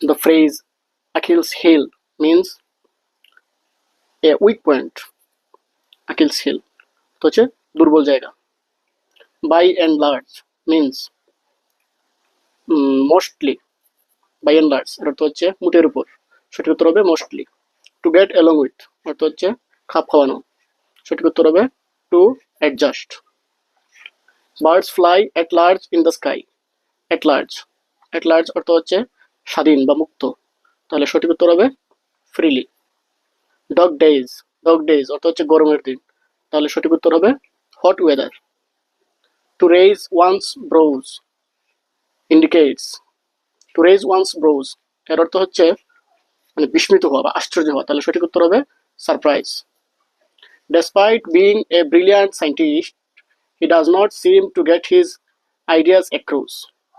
the phrase Achilles heel means a weak point. Achilles heel. তো হচ্ছে দুর্বল জায়গা। By and large means mostly by and large এর অর্থ হচ্ছে মুটের উপর। সঠিক উত্তর হবে mostly to get along with অর্থ হচ্ছে খাপ খাওয়ানো। সঠিক উত্তর হবে to adjust birds fly at large in the sky at large at large অর্থ হচ্ছে স্বাধীন বা মুক্ত। তাহলে সঠিক উত্তর হবে freely dog days dog days অর্থ হচ্ছে গরমের দিন। তাহলে সঠিক উত্তর হবে hot weather to raise one's brows indicates to raise one's brows এর অর্থ হচ্ছে মানে বিস্মিত হওয়া বা আশ্চর্য হওয়া। তাহলে সঠিক উত্তর হবে surprise Despite being a brilliant scientist, he does not seem to get his ideas across.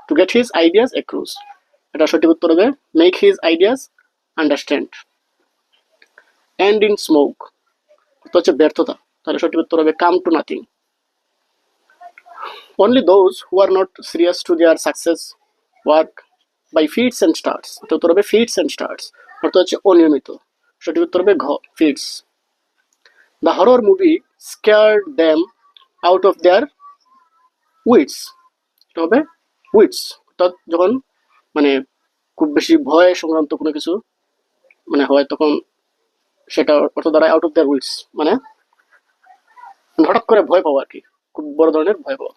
To get his ideas across. এটা সঠিক উত্তর হবে make his ideas understand. And in smoke. এটা হচ্ছে ব্যর্থতা তাহলে সঠিক উত্তর হবে come to nothing. Only those who are not serious to their success work by feats and starts. এটা উত্তর হবে feats and starts. অর্থ হচ্ছে অনিয়মিত সঠিক উত্তর হবে ঘ feats. The horror movie scared them out of their wits. এটা হবে wits. অর্থাৎ যখন মানে খুব বেশি ভয় সংক্রান্ত কোনো কিছু মানে হয় তখন সেটা অর্থ দাঁড়ায় আউট অফ দ্য রুলস মানে হঠাৎ করে ভয় পাওয়া আর কি, খুব বড় ধরনের ভয় পাওয়া।